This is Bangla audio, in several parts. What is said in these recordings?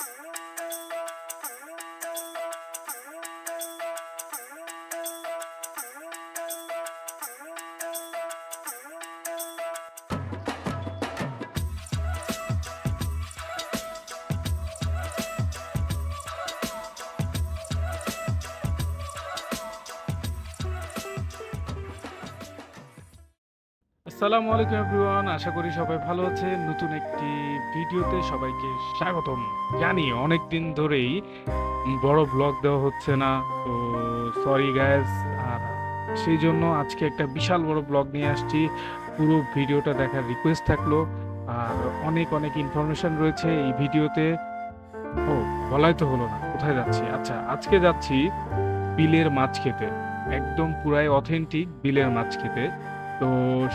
Thank you. আসসালামু আলাইকুম এভরিওয়ান, আশা করি সবাই ভালো আছে নতুন একটি ভিডিওতে সবাইকে স্বাগতম জানি অনেক দিন ধরেই বড় ব্লগ দেওয়া হচ্ছে না, তো সরি গ্যাস আর সেই জন্য আজকে একটা বিশাল বড় ব্লগ নিয়ে আসছি। পুরো ভিডিওটা দেখার রিকোয়েস্ট থাকল, আর অনেক অনেক ইনফরমেশন রয়েছে এই ভিডিওতে। ও, বলাই তো হলো না, কোথায় যাচ্ছি? আচ্ছা আজকে যাচ্ছি বিলের মাছ খেতে। একদম পুরাই অথেন্টিক বিলের মাছ খেতে। তো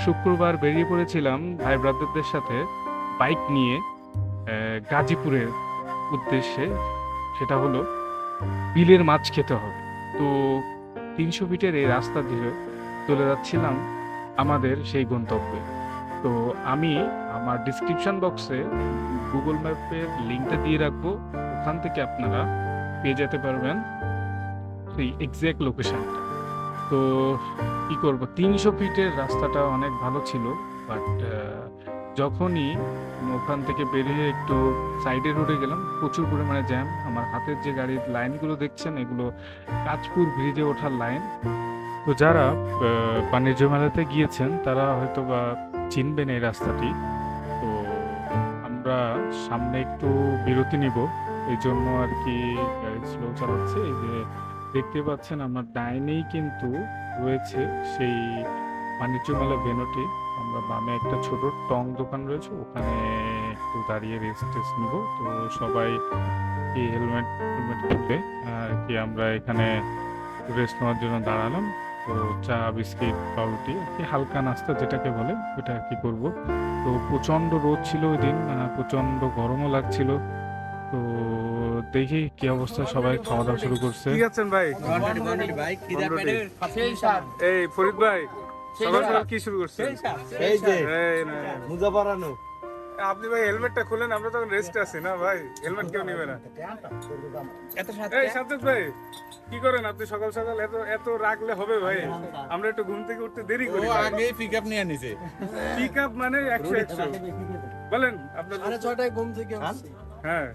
শুক্রবার বেরিয়ে পড়েছিলাম ভাই ব্রাদারদের সাথে বাইক নিয়ে গাজীপুরের উদ্দেশ্যে। সেটা হলো বিলের মাছ খেতে হবে। তো তিনশো ফিটের এই রাস্তা দিয়ে চলে যাচ্ছিলাম আমাদের সেই গন্তব্যে। তো আমি আমার ডিসক্রিপশন বক্সে গুগল ম্যাপের লিঙ্কটা দিয়ে রাখব। ওখান থেকে আপনারা পেয়ে যেতে পারবেন সেই এক্সাক্ট লোকেশনটা তো কি করব? তিনশো ফিটের রাস্তাটা অনেক ভালো ছিল বাট যখনই ওখান থেকে বেরিয়ে একটু সাইডে রোডে গেলাম, প্রচুর পরিমাণে জ্যাম আমার হাতের যে গাড়ির লাইনগুলো দেখছেন, এগুলো কাঁচপুর ব্রিজে ওঠার লাইন তো যারা বাণিজ্য মেলাতে গিয়েছেন, তারা হয়তো বা চিনবেন এই রাস্তাটি। তো আমরা সামনে একটু বিরতি নিব। এই জন্য আর কি গাড়ি স্লো চালাচ্ছে। এই যে দেখতে পাচ্ছেন আমার ডাইনেই কিন্তু রয়েছে সেই বাণিজ্য মেলা ভেনুটি। আমরা বামে একটা ছোট টং দোকান রয়েছে, ওখানে একটু দাঁড়িয়ে রেস্ট টেস্ট নিব। তো সবাই কি হেলমেট হেলমেট খুলবে? আর কি আমরা এখানে রেস্ট নেওয়ার জন্য দাঁড়ালাম। তো চা, বিস্কিট, পাউরুটি, আর কি হালকা নাস্তা যেটাকে বলে, ওটা আর কি করব। তো প্রচণ্ড রোদ ছিল ওই দিন প্রচণ্ড গরমও লাগছিল। দেখি কি অবস্থা সবাই খাওয়া দাওয়া শুরু করছে। ঠিক আছেন ভাই? এই ফরিদ ভাই সকাল সকাল কি শুরু করছেন? এই যে মুজা বাড়ানো আপনি ভাই হেলমেটটা খুলেন আমরা তখন রেস্ট আছি না ভাই? হেলমেট কেউ নিবে না। এই সাজ্জাদ ভাই কি করেন আপনি সকাল সকাল? এত এত রাখলে হবে ভাই? আমরা একটু ঘুম থেকে উঠতে দেরি করি। আগে পিক আপ নিয়ে নিছে। পিক আপ মানে একশো একশো। বলেন আপনার ঘুম থেকে হ্যাঁ।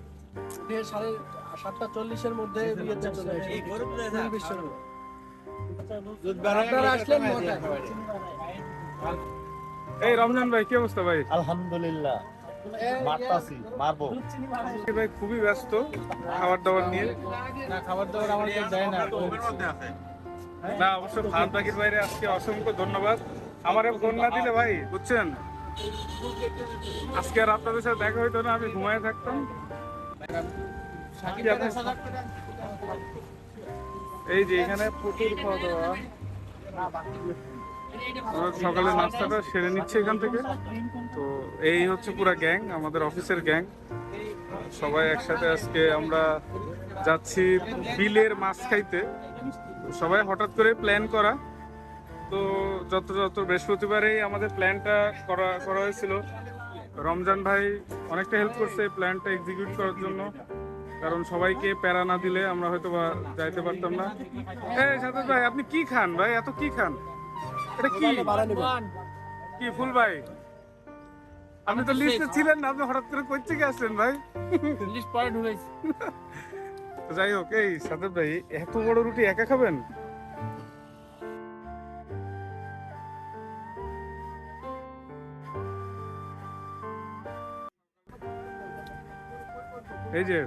সাড়ে সাতটা চল্লিশের মধ্যে চলে আপনারা আসলেন এই রমজান ভাই কি অবস্থা ভাই? আলহামদুলিল্লাহ মারতাছি মারবো। ভাই খুবই ব্যস্ত খাবার দাবার নিয়ে খাবার দাবার আমার কেউ না। না অবশ্য ফান পাখির বাইরে আজকে অসংখ্য ধন্যবাদ। আমারে ফোন না দিলে ভাই বুঝছেন? আজকে আর আপনাদের সাথে দেখা হইতো না আমি ঘুমায় থাকতাম। এই যে এখানে প্রচুর খাওয়া দাওয়া। আমরা সকালে নাস্তাটা সেরে নিচ্ছে এখান থেকে। তো এই হচ্ছে পুরা গ্যাং আমাদের অফিসের গ্যাং। সবাই একসাথে আজকে আমরা যাচ্ছি বিলের মাছ খাইতে। সবাই হঠাৎ করে প্ল্যান করা। তো যত যত বৃহস্পতিবারেই আমাদের প্ল্যানটা করা করা হয়েছিল রমজান ভাই অনেকটা হেল্প করছে প্ল্যানটা এক্সিকিউট করার জন্য। কারণ সবাইকে প্যারা না দিলে আমরা হয়তো বা যাইতে পারতাম না। এই সাথে ভাই আপনি কি খান ভাই? এত কি খান? এটা কি? কি ফুল ভাই? আপনি তো লিস্টে ছিলেন না আপনি হঠাৎ করে কই থেকে আসলেন ভাই? লিস্ট পরে ঢুকেছি তো যাই হোক এই সাদেব ভাই এত বড় রুটি একা খাবেন? এই যে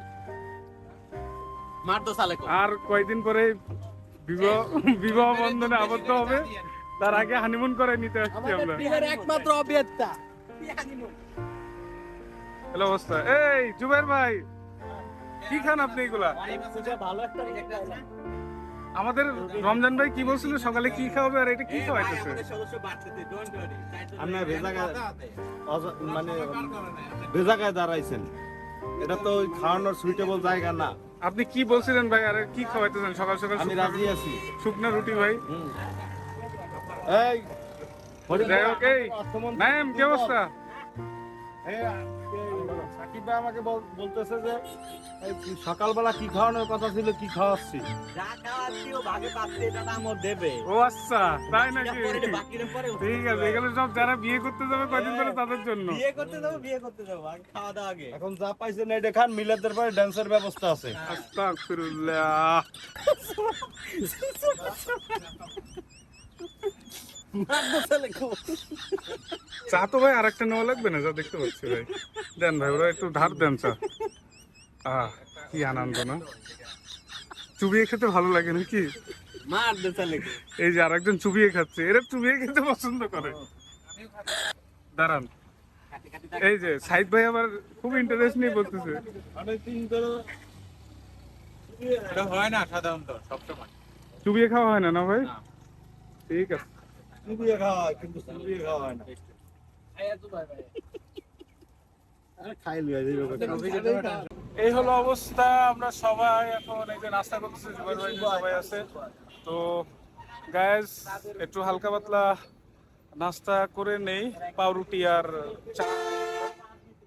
আর কয়দিন পরে বিবাহ বিবাহ বন্ধনে আবদ্ধ হবে তার আগে হানিমুন করে নিতে আসছি আমরা। একমাত্র অভিনেতা হ্যালো অবস্থা। এই জুবের ভাই কি খান আপনি এগুলা? আমাদের রমজান ভাই কি বলছিল? সকালে কি খাওয়াবে আর এটা কি খাওয়াইতেছে? আপনার ভেজা মানে ভেজা গায়ে দাঁড়াইছেন। এটা তো ওই খাওয়ানোর সুইটেবল জায়গা না। আপনি কি বলছিলেন ভাই? আরে কি খাওয়াইতেছেন? সকাল সকাল আমি রাজি আছি। শুকনা রুটি ভাই। এই হরি ভাই ওকে ম্যাম কি অবস্থা? সাকিব ভাই আমাকে বল- বলতেছে যে সকালবেলা কি খাওয়ানোর কথা ছিল কি খাওয়াচ্ছি? যা খাওয়াচ্ছি ও ভাগে পাচ্ছে এটা আমার দেবে। ও আচ্ছা তাই নাকি? ঠিক আছে এখানে সব যারা বিয়ে করতে যাবে কয়দিন ধরে তাদের জন্য। বিয়ে করতে যাব বিয়ে করতে যাব আগে খাওয়া দাওয়া আগে। এখন যা পাইছেন এটা খান মিলাদের পরে ড্যান্সের ব্যবস্থা আছে। আস্তাগফিরুল্লাহ। চা তো ভাই আরেকটা নেওয়া লাগবে না যা দেখতে পাচ্ছি ভাই। দেন ভাই ওরা একটু ধার দেন চা। আহ কি আনন্দ না? চুবিয়ে খেতে ভালো লাগে নাকি? এই যে আরেকজন চুবিয়ে খাচ্ছে এরা চুবিয়ে খেতে পছন্দ করে। দাঁড়ান। এই যে সাইদ ভাই আবার খুব ইন্টারেস্ট নিয়ে বলতেছে। হয় না সাধারণত সবসময়। চুবিয়ে খাওয়া হয় না না ভাই? ঠিক আছে। এই হলো অবস্থা, আমরা সবাই এখন এই যে নাস্তা করতেছি, জুবাইর ভাই সবাই আছে। তো গ্যাস একটু হালকা পাতলা নাস্তা করে নেই, পাউরুটি আর চা।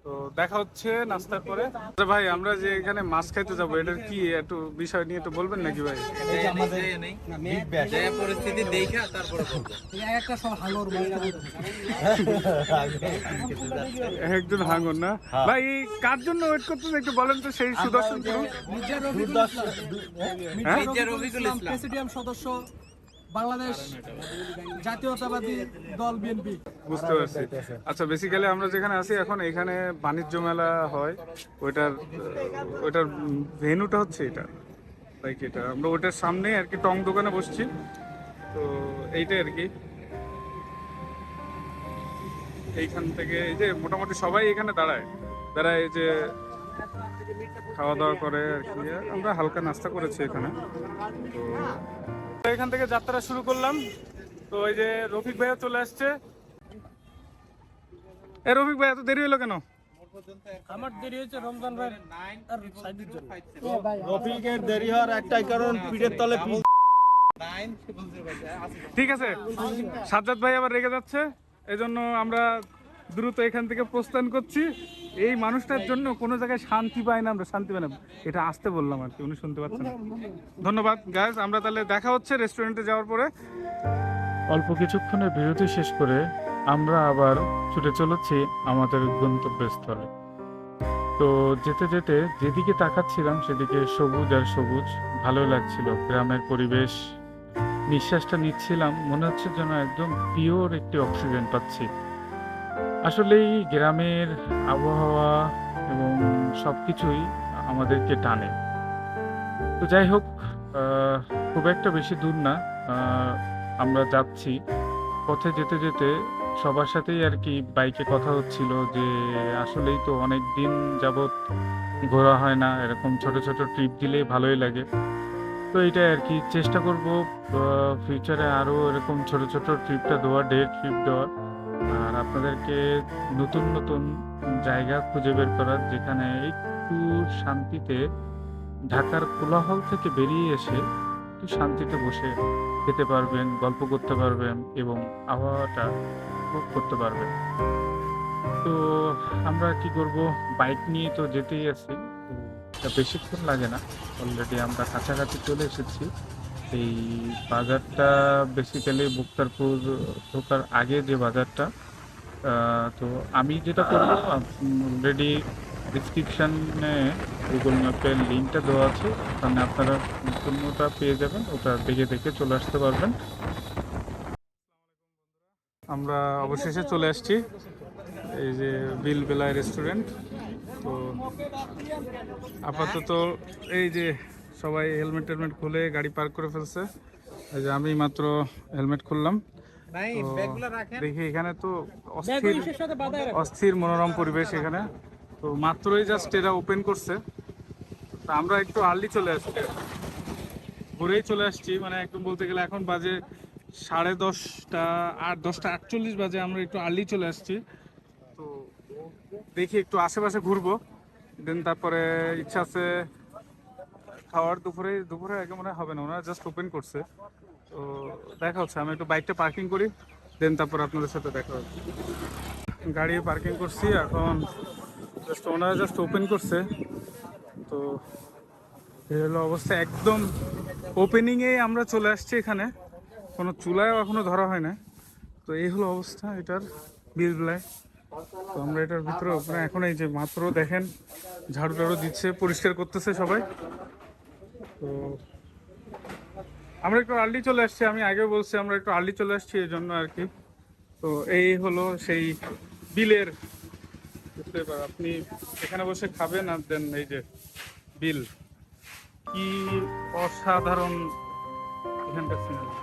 তো দেখা হচ্ছে নাস্তার পরে। আচ্ছা ভাই আমরা যে এখানে মাছ খাইতে যাব এটার কি একটু বিষয় নিয়ে একটু বলবেন নাকি ভাই? পরিস্থিতি দেখা তারপরে বলব একটা সব হালোর ময়না একজন হাঙ্গর না? ভাই কার জন্য ওয়েট করতেছে একটু বলেন তো সেই সুদর্শন ইসলাম প্রেসিডিয়াম সদস্য। বাংলাদেশ জাতীয়তাবাদী দল বিএনপি। বুঝতে পারছি। আচ্ছা বেসিক্যালি আমরা যেখানে আছি এখন এখানে বাণিজ্য মেলা হয়। ওইটার ওইটার ভেনুটা হচ্ছে এটা। লাইক এটা। আমরা ওইটার সামনে আর কি টং দোকানে বসছি। তো এইটাই আর কি। এইখান থেকে এই যে মোটামুটি সবাই এখানে দাঁড়ায়। দাঁড়ায় এই যে খাওয়া দাওয়া করে আর কি। আমরা হালকা নাস্তা করেছি এখানে। তো এখান থেকে যাত্রা শুরু করলাম। তো এই যে রফিক ভাইয়া চলে আসছে। এ রফিক ভাই এত দেরি হলো কেন? আমার দেরি হয়েছে রমজান ভাই। আর সাইদির জন্য। রফিকের দেরি হওয়ার একটাই কারণ পিঠের তলে ঠিক আছে। সাজ্জাদ ভাই আবার রেগে যাচ্ছে। এজন্য আমরা দ্রুত এখান থেকে প্রস্থান করছি। এই মানুষটার জন্য কোনো জায়গায় শান্তি পাই না আমরা, শান্তি পাই না। এটা আসতে বললাম আর কি, উনি শুনতে পাচ্ছেন ধন্যবাদ গাইজ আমরা তাহলে দেখা হচ্ছে রেস্টুরেন্টে যাওয়ার পরে। অল্প কিছুক্ষণের বিরতি শেষ করে আমরা আবার ছুটে চলেছি আমাদের গন্তব্যস্থলে। তো যেতে যেতে যেদিকে তাকাচ্ছিলাম সেদিকে সবুজ আর সবুজ, ভালো লাগছিল। গ্রামের পরিবেশ, নিঃশ্বাসটা নিচ্ছিলাম। মনে হচ্ছে যেন একদম পিওর একটি অক্সিজেন পাচ্ছি। আসলেই গ্রামের আবহাওয়া এবং সব কিছুই আমাদেরকে টানে। তো যাই হোক খুব একটা বেশি দূর না। আমরা যাচ্ছি। পথে যেতে যেতে সবার সাথেই আর কি বাইকে কথা হচ্ছিল যে আসলেই তো অনেক দিন যাবৎ ঘোরা হয় না, এরকম ছোট ছোট ট্রিপ দিলেই ভালোই লাগে। তো এইটাই আর কি, চেষ্টা করব ফিউচারে আরও এরকম ছোট ছোট ট্রিপটা দেওয়া ডে ট্রিপ দেওয়ার। আর আপনাদেরকে নতুন নতুন জায়গা খুঁজে বের করার, যেখানে একটু শান্তিতে ঢাকার কোলাহল থেকে বেরিয়ে এসে একটু শান্তিতে বসে খেতে পারবেন, গল্প করতে পারবেন এবং আবহাওয়াটা উপভোগ করতে পারবেন। তো আমরা কি করব? বাইক নিয়ে তো যেতেই আছি। বেশিক্ষণ লাগে না। অলরেডি আমরা কাছাকাছি চলে এসেছি। এই বাজারটা বেসিক্যালি মুক্তারপুর ঢোকার আগে যে বাজারটা তো আমি যেটা করব অলরেডি ডিসক্রিপশানে গুগল ম্যাপের লিঙ্কটা দেওয়া আছে, ওখানে আপনারা সম্পূর্ণটা পেয়ে যাবেন, ওটা দেখে দেখে চলে আসতে পারবেন। আমরা অবশেষে চলে আসছি, এই যে বিল বেলায় রেস্টুরেন্ট তো আপাতত এই যে সবাই হেলমেট টেলমেট খুলে গাড়ি পার্ক করে ফেলছে। এই যে আমি মাত্র হেলমেট খুললাম। দেখি এখানে তো অস্থির অস্থির মনোরম পরিবেশ এখানে। তো মাত্রই জাস্ট এরা ওপেন করছে। তো আমরা একটু আর্লি চলে আসছি। ঘুরেই চলে আসছি। মানে একদম বলতে গেলে এখন বাজে সাড়ে দশটা আট দশটা আটচল্লিশ বাজে আমরা একটু আর্লি চলে আসছি। তো দেখি একটু আশেপাশে ঘুরবো। দেন তারপরে ইচ্ছা আছে খাওয়ার দুপুরে দুপুরে আগে মনে হবে না, ওনারা জাস্ট ওপেন করছে। তো দেখা হচ্ছে, আমি একটু বাইকটা পার্কিং করি দেন তারপর আপনাদের সাথে দেখা হচ্ছে গাড়ি পার্কিং করছি, এখন জাস্ট ওনারা জাস্ট ওপেন করছে। তো এই হলো অবস্থা, একদম ওপেনিংয়ে আমরা চলে আসছি এখানে। কোনো চুলায়ও এখনও ধরা হয় না। তো এই হলো অবস্থা, এটার বিলবেলায় তো আমরা এটার ভিতরে ওপেনে এখন এই যে মাত্র দেখেন, ঝাড়ু টাড়ু দিচ্ছে, পরিষ্কার করতেছে সবাই। তো আমরা একটু আর্লি চলে আসছি, আমি আগে বলছি আমরা একটু আর্লি চলে আসছি এই জন্য আর কি। তো এই হলো সেই বিলের আপনি এখানে বসে খাবেন আর দেন এই যে বিল। কি অসাধারণ এখানকার সিনেমা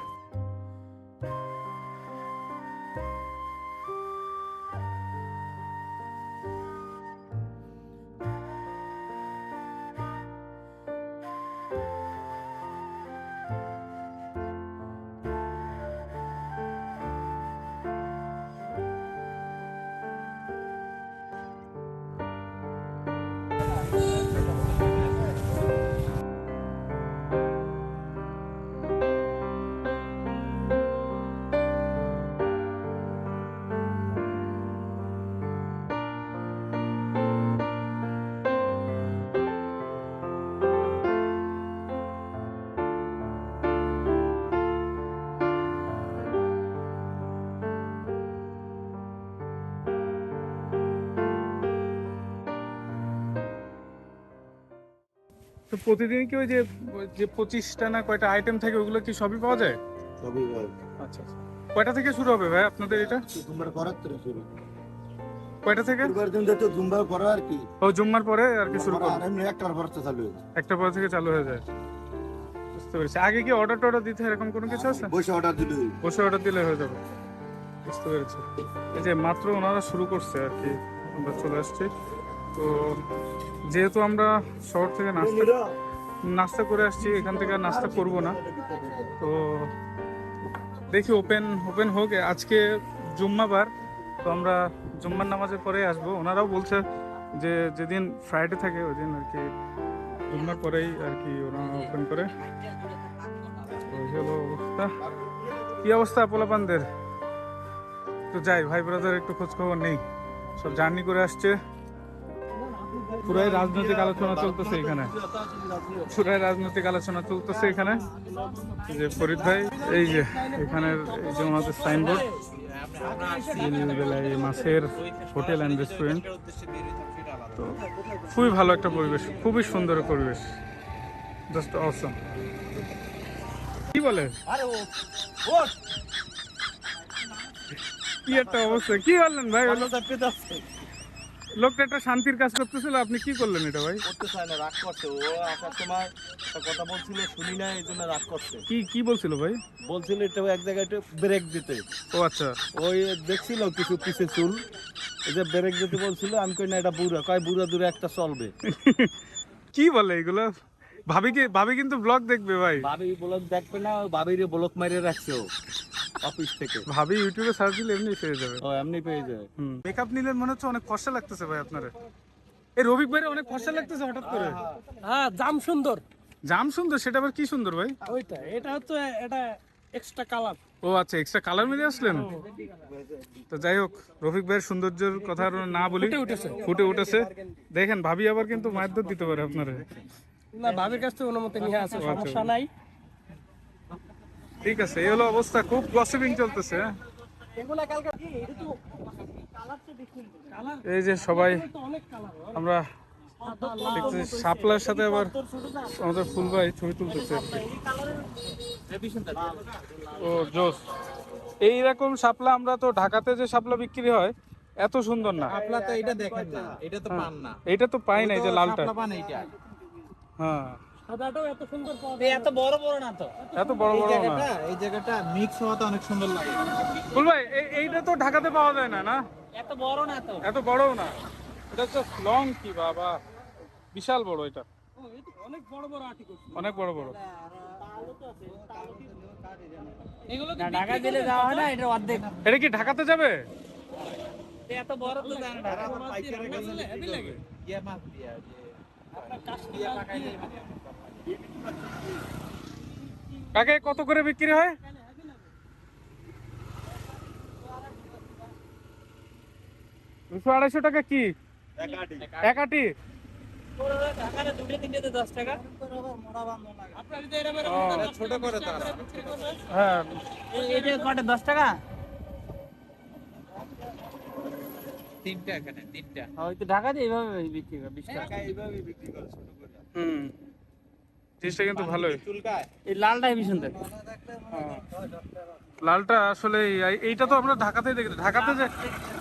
প্রতিদিন কি ওই যে যে পঁচিশটা না কয়টা আইটেম থাকে ওগুলো কি সবই পাওয়া যায়? সবই ভাই আচ্ছা আচ্ছা। কয়টা থেকে শুরু হবে ভাই আপনাদের এটা? জুম্বার করার তো শুরু। কয়টা থেকে? তো জুম্বার করা আর কি। ও জুম্মার পরে আর কি শুরু করবে? এমনি একটার পর চালু হয়েছে একটা পর থেকে চালু হয়ে যায়। বুঝতে পেরেছি। আগে কি অর্ডার টর্ডার দিতে হয় এরকম কোনো কিছু আছে? বসে অর্ডার দিলে বসে অর্ডার দিলে হয়ে যাবে। বুঝতে পেরেছি। এই যে মাত্র ওনারা শুরু করছে আর কি আমরা চলে আসছি। তো যেহেতু আমরা শহর থেকে নাস্তা নাস্তা করে আসছি, এখান থেকে আর নাস্তা করব না। তো দেখি ওপেন ওপেন হোক, আজকে জুম্মাবার, তো আমরা জুম্মার নামাজের পরে আসব। ওনারাও বলছে যে যেদিন ফ্রাইডে থাকে ওই দিন আর কি জুম্মার পরেই আর কি ওনারা ওপেন করে। অবস্থা। কি অবস্থা পোলাপানদের? তো যাই ভাই ব্রাদার একটু খোঁজখবর নেই। সব জার্নি করে আসছে। পুরাই রাজনৈতিক আলোচনা চলতেছে এখানে। পুরাই রাজনৈতিক আলোচনা চলতেছে এখানে। যে ফরিদ ভাই এই যে এখানের এই যে ওনাদের সাইনবোর্ড মাছের হোটেল অ্যান্ড রেস্টুরেন্ট তো খুবই ভালো একটা পরিবেশ খুবই সুন্দর পরিবেশ। জাস্ট অসম কি বলে? কি একটা অবস্থা কি বললেন ভাই? লোকটা একটা শান্তির কাজ করতেছিল আপনি কি করলেন এটা ভাই? করতে চায় না রাগ করছে। ও আসার সময় একটা কথা বলছিল শুনি না এই জন্য রাগ করছে। কি কি বলছিল ভাই? বলছিল এটা এক জায়গায় একটু ব্রেক দিতে। ও আচ্ছা। ওই দেখছিল কিছু পিছে চুল। এই যে ব্রেক দিতে বলছিল আমি কই না এটা বুড়া। কয় বুড়া দূরে একটা চলবে। কি বলে এগুলো? ভাবি কি ভাবি কিন্তু ব্লগ দেখবে ভাই। ভাবি ব্লক দেখবে না ভাবির ব্লক মারিয়ে রাখছে ও। অফিস থেকে। ভাবি ইউটিউবে সার্চ দিলে এমনি পেয়ে যাবে। ও এমনি পেয়ে যায় মেকআপ নিলে মনে হচ্ছে অনেক ফর্সা লাগতেছে ভাই আপনার। এই রবিক ভাই অনেক ফর্সা লাগতেছে হঠাৎ করে। হ্যাঁ জাম সুন্দর। জাম সুন্দর? সেটা আবার কি সুন্দর ভাই? ওইটা এটা হচ্ছে এটা এক্সট্রা কালার ও আচ্ছা এক্সট্রা কালার মিলে আসলেন? তো যাই হোক রফিক ভাইয়ের সৌন্দর্যের কথা না বলি। ফুটে উঠেছে। দেখেন ভাবি আবার কিন্তু মায়ের দিতে পারে আপনারা। না ভাবির কাছ থেকে অনুমতি নিয়ে আছে আচ্ছা। সমস্যা নাই। ঠিক আছে এই হলো অবস্থা খুব গসিপিং চলতেছে। এটা এই যে সবাই আমরা দেখতেছি শাপলার সাথে আবার আমাদের ফুল ভাই ছবি তুলতেছে। ও জোস। এইরকম শাপলা আমরা তো ঢাকাতে যে শাপলা বিক্রি হয় এত সুন্দর না। আপনা তো এটা দেখেন না এটা তো পান না। এইটা তো পাই না এই যে লালটা। হ্যাঁ। এত সুন্দর এত বড় বড় না তো। এত বড় বড় না। এই জায়গাটা মিক্স হওয়াতে অনেক সুন্দর লাগে। ফুল ভাই এইটা তো ঢাকাতে পাওয়া যায় না না? এত বড় না তো। এত বড়ও না। এটা তো লং কি বাবা। বিশাল বড় এটা। ও, এ তো অনেক বড় বড় আটি অনেক বড় বড়। এগুলো তো ঢাকা দিলে যাওয়া হয় না এটা অর্ধেক। এটা কি ঢাকাতে যাবে? এত বড় তো জানা ঢাকা হেভি লাগে। ইয়া মাছ দিয়া কাকে কত করে বিক্রি হয়? দুশো আড়াইশো টাকা কি? এক আটি। ঢাকাতে দশ টাকা আপনার যদি এরকম এরকম ও, ছোট করে হ্যাঁ। দশ টাকা? তিনটা এখানে তিনটা। হয়তো ঢাকাতে এইভাবে বিক্রি করে বিশ টাকা। এইভাবেই বিক্রি করে ছোট করে। হুম। জিনিসটা কিন্তু ভালোই। এই লালটা হেবি সুন্দর। লালটা আসলে এই- এইটা তো আমরা ঢাকাতেই দেখি ঢাকাতে যে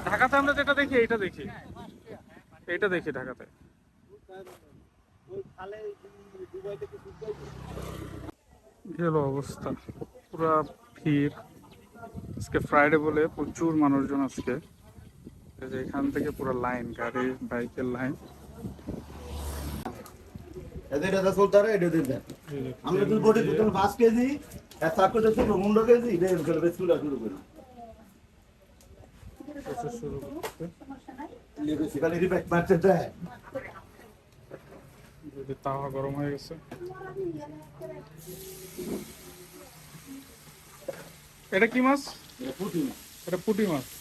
ঢাকাতে আমরা যেটা দেখি এইটা দেখি। এইটা দেখি ঢাকাতে। ওই খালে দুবাই থেকে চুলকায় গেল অবস্থা? পুরা ভিড়। আজকে ফ্রাইডে বলে প্রচুর মানুষজন আজকে। এখান থেকে পুরো লাইন গাড়ি বাইকের লাইন। এদের এটা চলতারে এটা দিন আমরা দুই বডি দুজন পাঁচ কেজি এক চার কেজি ছোট মুন্ড কেজি এটা এরকম বেশ শুরু করি। শুরু করতে খালি রিপ্যাক মারতে দেয়। যদি তাওয়া গরম হয়ে গেছে। এটা কি মাছ? পুটি এটা পুঁটি মাছ। এগুলো কি রিপ্যাক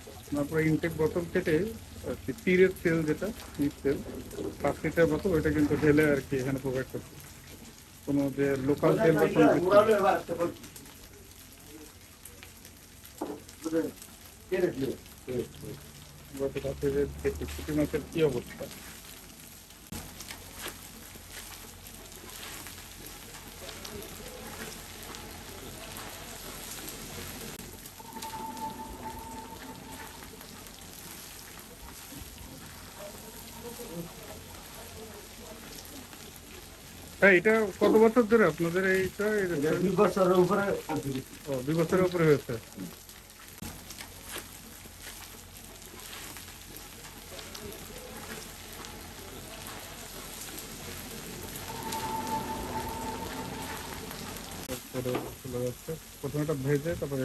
আমরা পুরো ইনটেক বোতল কেটে আর কি তীরের তেল যেটা তীর তেল পাঁচ লিটার বোতল ওইটা কিন্তু ঢেলে আর কি এখানে প্রোভাইড করছে। কোনো যে লোকাল তেল বা কোনো গত রাতে যে দেখি মাছের কি অবস্থা? হ্যাঁ এটা কত বছর ধরে আপনাদের এইটা? দুই বছরের উপরে ও দুই বছরের উপরে হয়েছে। প্রথমে এটা ভেজে তারপরে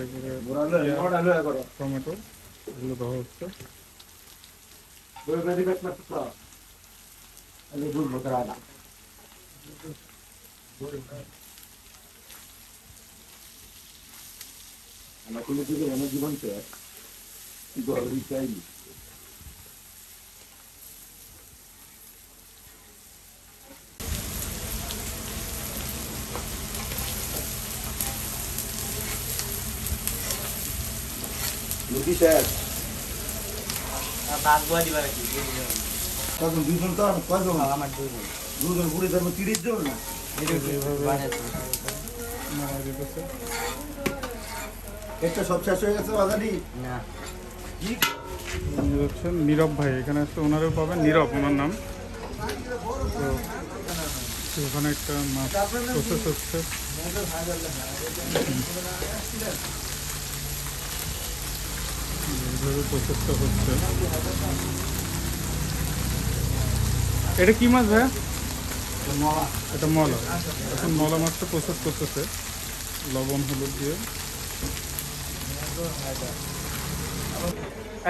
টমেটো এগুলো দেওয়া হচ্ছে। বতরা না আমরা জীবন তে গরবি চাই লুকি স্যার বাঘ বয়া দিবার কি কজন দুজন তো কজন আমার দুজন দুজন বুড়ি ধর্ম তিরিশ জন? না একটা সব শেষ হয়ে গেছে বাজারি না। কি? উনি নীরব ভাই এখানে আসলে ওনারও পাবেন নীরব ওনার নাম। তো ওখানে একটা মাছ প্রসেস হচ্ছে। এইভাবে প্রসেসটা হচ্ছে। এটা কি মাছ ভাইয়া এটা মলা। এখন মলা মাছটা প্রসেস করতেছে। লবণ হলুদ দিয়ে।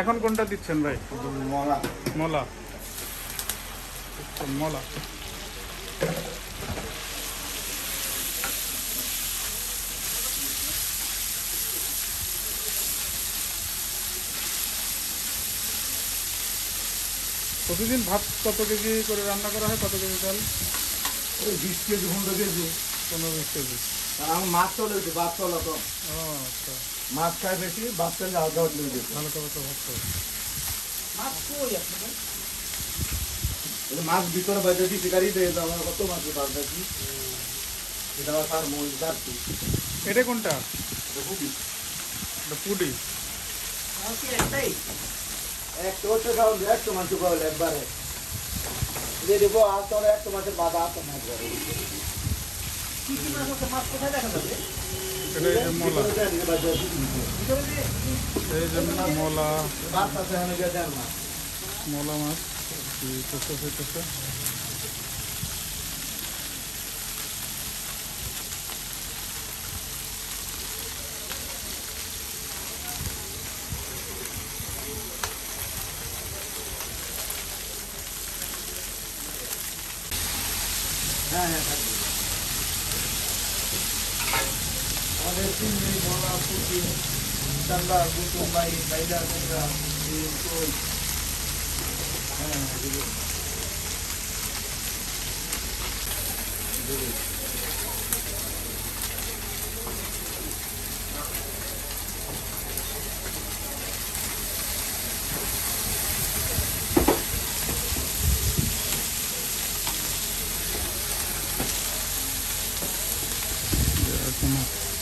এখন কোনটা দিচ্ছেন ভাই? মরা মলা। মলা। প্রতিদিন ভাত কত কেজি করে রান্না করা হয়? কত কেজি চাল? বিশ কেজি পনেরো কেজি। পনেরো বিশ কেজি। আর আমার মাছ চলে গেছে বাদ চলা তো। আচ্ছা। মাছ খায় বেশি বাদ চলে আলাদা গেছে। ভালো করে তো ভাত খাও। এই মাছ ভিতরে বাজে দিতে গাড়ি দেয় তো আমার কত মাছ বাদ দেখি। এটা আবার তার মন যাচ্ছি এটা কোনটা? এটা পুডি একশো বছর খাওয়ালে একশো মাংস খাওয়ালে একবারে। দিয়ে দেবো আর তোর এক মাসের বাবা। এই জন্য মলা। মাছ আছে এখানে গিয়ে দেন না মলা মাছ হইতেছে হইতেছে হ্যাঁ হ্যাঁ থাকবে। আমাদের চিংড়ি মলা পুঁটি চান্দা কুটুম বাই বাইলা কুমড়া এই কই হ্যাঁ হ্যাঁ দিদি। দিদি। এখন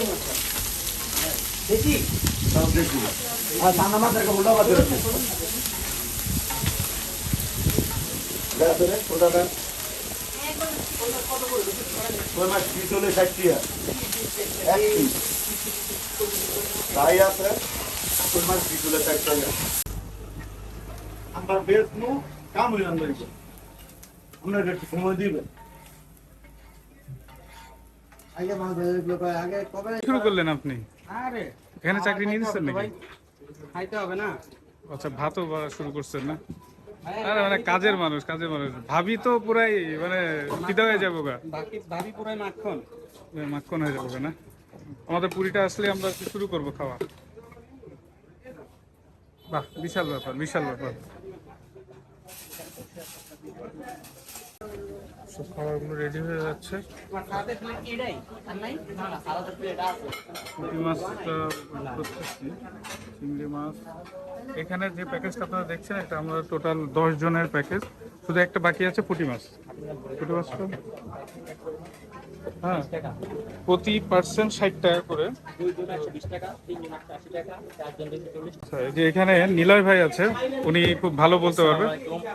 পিস। তাই আছে। কই মাছ? কি চলে ষাটটি আমার বেশ নু কাম হইল আমরা একটু সময় দিবেন শুরু করলেন আপনি? এখানে চাকরি নিয়ে দিচ্ছেন নাকি? খাইতে হবে না। আচ্ছা ভাতও শুরু করছেন না? আরে মানে কাজের মানুষ কাজের মানুষ। ভাবি তো পুরাই মানে ফিদা হয়ে যাব গা। ভাবি পুরাই মাখন। মাখন হয়ে যাব না? আমাদের পুরিটা আসলে আমরা শুরু করব খাওয়া। বাহ বিশাল ব্যাপার বিশাল ব্যাপার। সব খাবারগুলো রেডি হয়ে যাচ্ছে। পুঁটি মাছটা চিংড়ি মাছ। এখানে যে প্যাকেজটা আপনারা দেখছেন, এটা আমরা টোটাল দশ জনের প্যাকেজ শুধু একটা বাকি আছে পুটি মাছ। পুঁটি মাছটা হ্যাঁ। প্রতি পার্সেন্ট ষাট টাকা করে। যে এখানে নিলয় ভাই আছে উনি খুব ভালো বলতে পারবে।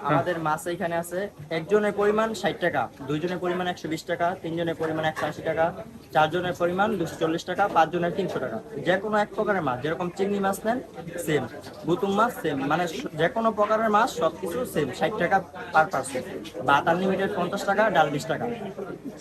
আমাদের মাছ এখানে আছে। একজনের পরিমাণ ষাট টাকা দুইজনের পরিমাণ একশো বিশ টাকা তিনজনের পরিমাণ একশো আশি টাকা চারজনের পরিমাণ দুশো চল্লিশ টাকা পাঁচজনের তিনশো টাকা। যে কোনো এক প্রকারের মাছ যেরকম চিংড়ি মাছ নেন সেম বুতুম মাছ সেম মানে যে কোনো প্রকারের মাছ সব কিছু সেম ষাট টাকা পার পার্সন ভাত আনলিমিটেড পঞ্চাশ টাকা ডাল বিশ টাকা।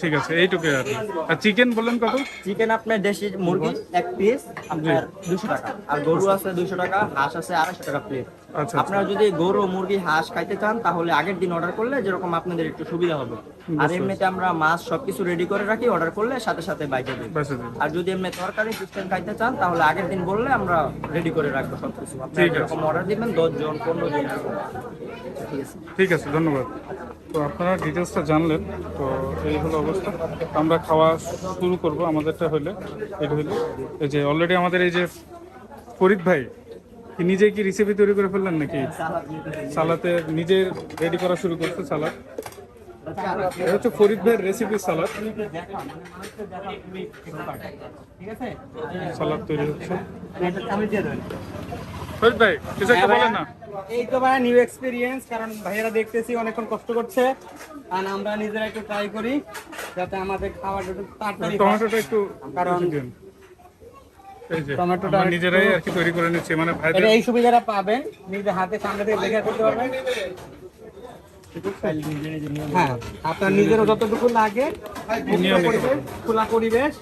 ঠিক আছে এইটুকুই আর আর চিকেন বললেন কত? চিকেন আপনার দেশি মুরগি এক পিস আপনার দুশো টাকা। আর গরু আছে দুশো টাকা হাঁস আছে আড়াইশো টাকা প্লেট আচ্ছা আপনারা যদি গরু মুরগি হাঁস খাইতে চান তাহলে আগের দিন অর্ডার করলে যেরকম আপনাদের একটু সুবিধা হবে। আর এমনিতে আমরা মাছ সবকিছু রেডি করে রাখি অর্ডার করলে সাথে সাথে বাইকে দিই। আর যদি এমনি তরকারি চিকেন খাইতে চান তাহলে আগের দিন বললে আমরা রেডি করে রাখব সবকিছু। আপনারা। যেরকম অর্ডার দিবেন দশ জন পনেরো জন। ঠিক আছে ঠিক আছে ধন্যবাদ। তো আপনারা ডিটেলসটা জানলেন, তো এই হলো অবস্থা। আমরা খাওয়া শুরু করব, আমাদেরটা হলে এটা হলে এই যে অলরেডি আমাদের এই যে ফরিদ ভাই নিজে কি রেসিপি তৈরি করে ফেললেন নাকি? সালাতে নিজে রেডি করা শুরু করছে, সালাদ। এটা হচ্ছে ফরিদ ভাইয়ের রেসিপি সালাদ সালাদ তৈরি হচ্ছে। ফরিদ ভাই কিছু একটা বলেন না। এই তো ভাই নিউ এক্সপিরিয়েন্স কারণ ভাইয়েরা দেখতেছি অনেকক্ষণ কষ্ট করছে। আর আমরা নিজেরা একটু ট্রাই করি যাতে আমাদের খাবারটা একটু তাড়াতাড়ি টমেটোটা একটু কারণ টমেটোটা নিজেরাই আর কি তৈরি করে নিচ্ছি। মানে এই সুবিধাটা পাবেন নিজের হাতে সামনে থেকে দেখে করতে পারবেন। হ্যাঁ আপনার নিজেরও যতটুকু লাগে খোলা পরিবেশ।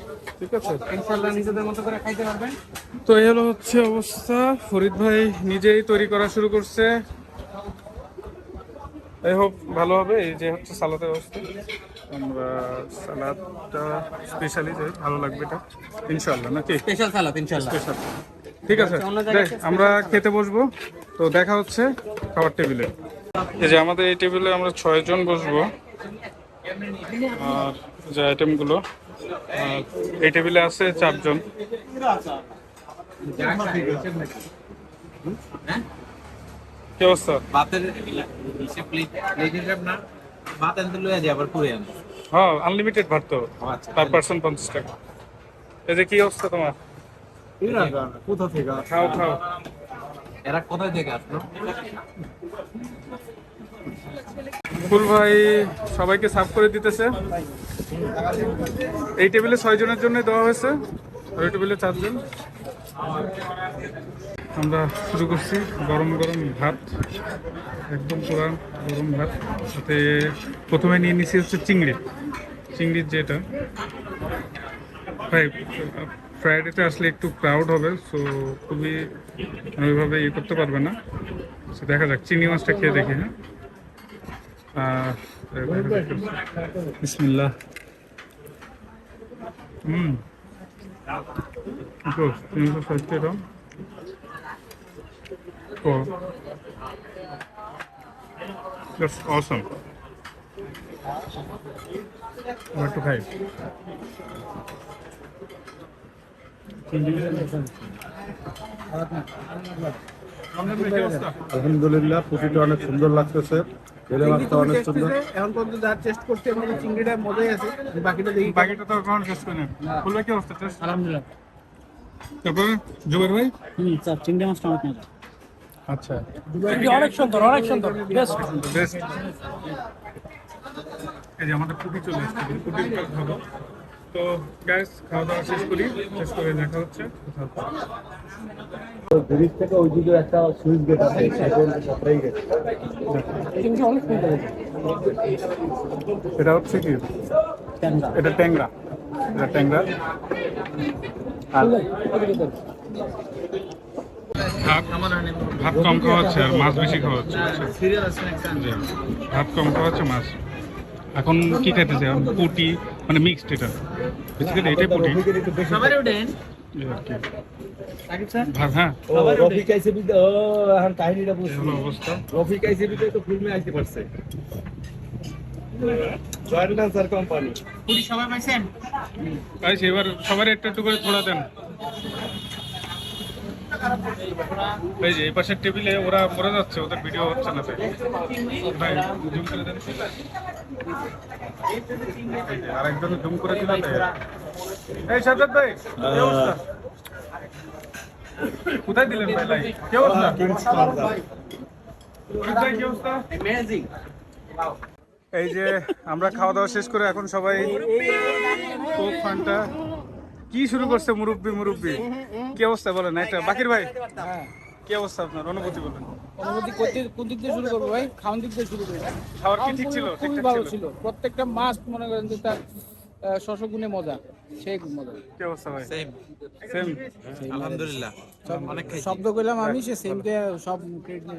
তো এই হলো হচ্ছে অবস্থা। ফরিদ ভাই নিজেই তৈরি করা শুরু করছে। এই হোক ভালো হবে। এই যে হচ্ছে সালাদের অবস্থা। আমরা সালাদটা স্পেশালি ভালো লাগবে এটা। ইনশাল্লাহ নাকি? স্পেশাল সালাদ ইনশাল্লাহ স্পেশাল ঠিক আছে। আমরা খেতে বসবো। তো দেখা হচ্ছে খাবার টেবিলে। এই যে আমাদের এই টেবিলে আমরা ছয়জন বসবো। আর যে আইটেমগুলো আর এই টেবিলে আছে চারজন। কি অবস্থা? ভাতের না। ভাত আনতে আবার পুরে আন হ্যাঁ আনলিমিটেড ভাত তো। আচ্ছা। পার পার্সন পঞ্চাশ টাকা। এই যে কি অবস্থা তোমার? কোথা থেকে খাও খাও। এরা কোথায় থেকে আসলো? ফুল ভাই সবাইকে সার্ভ করে দিতেছে। এই টেবিলে ছয় জনের জন্য দেওয়া হয়েছে ওই টেবিলে চারজন। আমরা শুরু করছি গরম গরম ভাত, একদম পুরা গরম ভাত। সাথে প্রথমে নিয়ে নিছি হচ্ছে চিংড়ি। চিংড়ির যেটা। ভাই ফ্রাইডেতে আসলে একটু ক্রাউড হবে সো খুবই ওইভাবে ইয়ে করতে পারবে না। So দেখা যাক, চিংড়ি মাছটা খেয়ে দেখি হ্যাঁ? বিসমিল্লাহ হুম তো তিনশো ষাট টাকা ও That's awesome. What to খাই আলহামদুলিল্লাহ পুটিটা অনেক সুন্দর লাগতেছে। বেলে মাছটা অনেক সুন্দর। এখন পর্যন্ত যা টেস্ট করতে আমাদের চিংড়িটা মজাই আছে। বাকিটা দেখি। বাকিটা তো এখন শেষ করে নেন। ফুল কি অবস্থা টেস্ট আলহামদুলিল্লাহ। তারপরে জুবের ভাই? হুম স্যার চিংড়ি মাছটা অনেক মজা। আচ্ছা। অনেক সুন্দর অনেক সুন্দর। বেস্ট বেস্ট এই যে আমাদের পুটি চলে পুটির তো গ্যাস খাওয়া দাওয়া শেষ করি। শেষ করে দেখা হচ্ছে। কোথাও ব্রিজ থেকে ওই দিকে একটা সুইচ গেট আছে গেট অনেক সুন্দর এটা হচ্ছে কি? এটা ট্যাংরা। এটা ট্যাংরা। আর ভাত ভাত কম খাওয়া হচ্ছে আর মাছ বেশি খাওয়া হচ্ছে। সিরিয়াল আছে একটা। জি। ভাত কম খাওয়া হচ্ছে মাছ এখন কি খাইতেছে? পুটি মানে মিক্সড এটা। বেসিক্যালি এটাই পুটি। সবারই উঠেন। ভাত হ্যাঁ। এবার সবার একটা একটু করে থোড়া দেন। এই যে এই পাশের টেবিলে ওরা মরে যাচ্ছে ওদের ভিডিও হচ্ছে না তাই। ভাই জুম করে দেন। আরেকজন জুম করে দিল এই সাজ্জাদ ভাই কোথায় দিলেন ভাই লাইভ কি অবস্থা? কি অবস্থা? এই যে আমরা খাওয়া দাওয়া শেষ করে এখন সবাই কোক ফান্টা কি শুরু করছে মুরব্বি মুরব্বি? কি অবস্থা বলেন? একটা বাকির ভাই? কি অবস্থা আপনার? অনুভূতি বলেন। করতে কোন দিক দিয়ে শুরু করব ভাই? খাওয়ান দিক দিয়ে শুরু করব খাবার কি ঠিক ছিল? খুবই ভালো ছিল? প্রত্যেকটা মাছ মনে করেন যে তার শশগুণে মজা। সেই মজা। কি অবস্থা ভাই? সেম সেম আলহামদুলিল্লাহ। অনেক শব্দ করলাম আমি সে সেমকে সব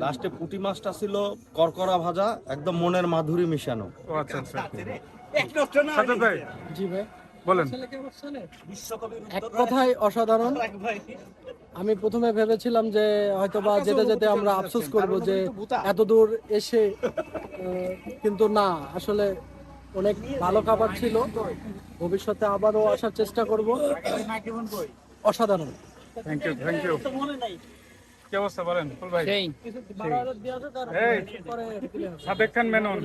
লাস্টে পুঁটি মাছটা ছিল করকরা ভাজা একদম মনের মাধুরী মিশানো। ও আচ্ছা আচ্ছা। জি ভাই। বলেন। এক কথায় অসাধারণ। আমি প্রথমে ভেবেছিলাম যে হয়তো বা যেতে যেতে আমরা আফসোস করব যে এত দূর এসে কিন্তু না আসলে অনেক ভালো খাবার ছিল। ভবিষ্যতে আবারও আসার চেষ্টা করব। অসাধারণ। থ্যাংক ইউ থ্যাংক ইউ কি অবস্থা বলেন ফুল ভাই? এই সাদেক খান মেনন।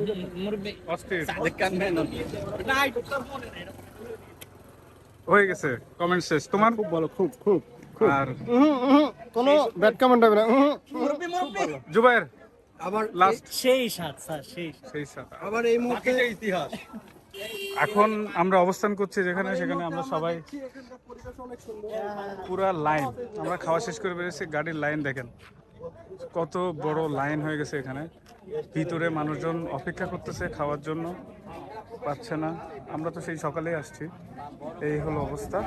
অস্থির। হয়ে গেছে কমেন্ট শেষ। তোমার? খুব ভালো খুব খুব আর? কোনো ব্যাড কমেন্ট হবে না জুবাইর আবার লাস্ট সেই সাত স্যার সেই সেই সাথে আবার এই মুহূর্তে ইতিহাস। এখন আমরা অবস্থান করছি যেখানে সেখানে আমরা সবাই পুরা লাইন আমরা খাওয়া শেষ করে বেরিয়েছি গাড়ির লাইন দেখেন। কত বড় লাইন হয়ে গেছে এখানে। ভিতরে মানুষজন অপেক্ষা করতেছে খাওয়ার জন্য। পাচ্ছে না। আমরা তো সেই সকালেই আসছি। এই হলো অবস্থা।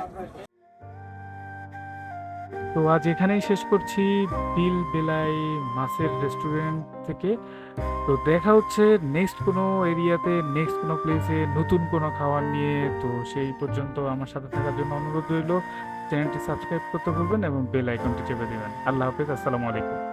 তো আজ এখানেই শেষ করছি বিল বেলাই মাছের রেস্টুরেন্ট থেকে। তো দেখা হচ্ছে নেক্সট কোনো এরিয়াতে নেক্সট কোনো প্লেসে নতুন কোনো খাবার নিয়ে। তো সেই পর্যন্ত আমার সাথে থাকার জন্য অনুরোধ রইল। চ্যানেলটি সাবস্ক্রাইব করতে ভুলবেন এবং বেল আইকনটি চেপে দেবেন। আল্লাহ হাফিজ, আসসালামু আলাইকুম।